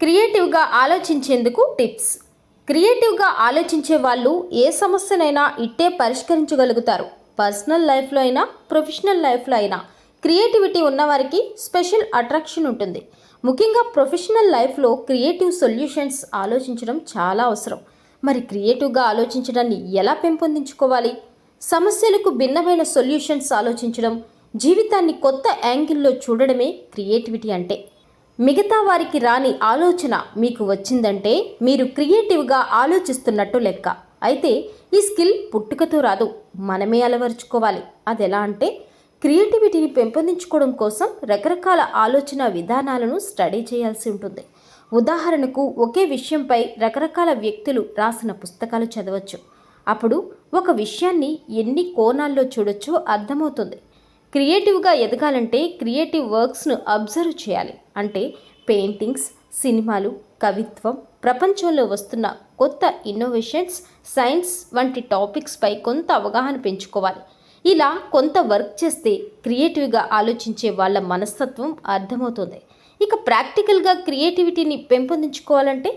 క్రియేటివ్గా ఆలోచించేందుకు టిప్స్. క్రియేటివ్గా ఆలోచించే వాళ్ళు ఏ సమస్యనైనా ఇట్టే పరిష్కరించగలుగుతారు. పర్సనల్ లైఫ్లో అయినా ప్రొఫెషనల్ లైఫ్లో అయినా క్రియేటివిటీ ఉన్నవారికి స్పెషల్ అట్రాక్షన్ ఉంటుంది. ముఖ్యంగా ప్రొఫెషనల్ లైఫ్లో క్రియేటివ్ సొల్యూషన్స్ ఆలోచించడం చాలా అవసరం. మరి క్రియేటివ్గా ఆలోచించడాన్ని ఎలా పెంపొందించుకోవాలి? సమస్యలకు భిన్నమైన సొల్యూషన్స్ ఆలోచించడం జీవితాన్ని కొత్త యాంగిల్లో చూడడమే క్రియేటివిటీ అంటే. మిగతా వారికి రాని ఆలోచన మీకు వచ్చిందంటే మీరు క్రియేటివ్గా ఆలోచిస్తున్నట్టు లెక్క. అయితే ఈ స్కిల్ పుట్టుకతో రాదు. మనమే అలవరుచుకోవాలి. అది ఎలా అంటే క్రియేటివిటీని పెంపొందించుకోవడం కోసం రకరకాల ఆలోచన విధానాలను స్టడీ చేయాల్సి ఉంటుంది. ఉదాహరణకు ఒకే విషయంపై రకరకాల వ్యక్తులు రాసిన పుస్తకాలు చదవచ్చు. అప్పుడు ఒక విషయాన్ని ఎన్ని కోణాల్లో చూడొచ్చో అర్థమవుతుంది. క్రియేటివ్గా ఎదగాలంటే క్రియేటివ్ వర్క్స్ను అబ్జర్వ్ చేయాలి. అంటే పెయింటింగ్స్ సినిమాలు కవిత్వం ప్రపంచంలో వస్తున్న కొత్త ఇన్నోవేషన్స్ సైన్స్ వంటి టాపిక్స్పై కొంత అవగాహన పెంచుకోవాలి. ఇలా కొంత వర్క్ చేస్తే క్రియేటివ్గా ఆలోచించే వాళ్ళ మనస్తత్వం అర్థమవుతుంది. ఇక ప్రాక్టికల్గా క్రియేటివిటీని పెంపొందించుకోవాలంటే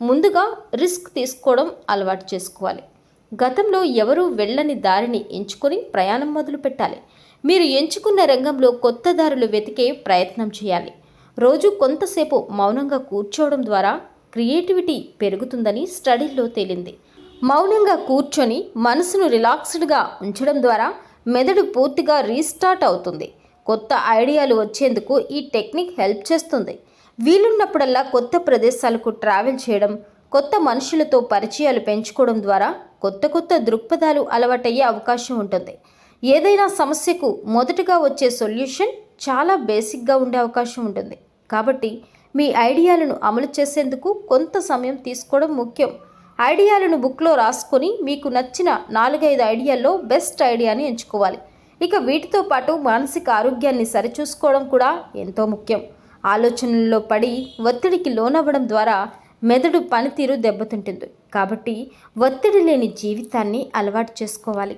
ముందుగా రిస్క్ తీసుకోవడం అలవాటు చేసుకోవాలి. గతంలో ఎవరూ వెళ్ళని దారిని ఎంచుకొని ప్రయాణం మొదలు పెట్టాలి. మీరు ఎంచుకున్న రంగంలో కొత్త దారులు వెతికే ప్రయత్నం చేయాలి. రోజు కొంతసేపు మౌనంగా కూర్చోవడం ద్వారా క్రియేటివిటీ పెరుగుతుందని స్టడీల్లో తేలింది. మౌనంగా కూర్చొని మనసును రిలాక్స్డ్గా ఉంచడం ద్వారా మెదడు పూర్తిగా రీస్టార్ట్ అవుతుంది. కొత్త ఐడియాలు వచ్చేందుకు ఈ టెక్నిక్ హెల్ప్ చేస్తుంది. వీలున్నప్పుడల్లా కొత్త ప్రదేశాలకు ట్రావెల్ చేయడం కొత్త మనుషులతో పరిచయాలు పెంచుకోవడం ద్వారా కొత్త కొత్త దృక్పథాలు అలవాటయ్యే అవకాశం ఉంటుంది. ఏదైనా సమస్యకు మొదటగా వచ్చే సొల్యూషన్ చాలా బేసిక్గా ఉండే అవకాశం ఉంటుంది. కాబట్టి మీ ఐడియాలను అమలు చేసేందుకు కొంత సమయం తీసుకోవడం ముఖ్యం. ఐడియాలను బుక్లో రాసుకొని మీకు నచ్చిన నాలుగైదు ఐడియాల్లో బెస్ట్ ఐడియాని ఎంచుకోవాలి. ఇక వీటితో పాటు మానసిక ఆరోగ్యాన్ని సరిచూసుకోవడం కూడా ఎంతో ముఖ్యం. ఆలోచనల్లో పడి ఒత్తిడికి లోనవ్వడం ద్వారా మెదడు పనితీరు దెబ్బతింటుంది. కాబట్టి ఒత్తిడి లేని జీవితాన్ని అలవాటు చేసుకోవాలి.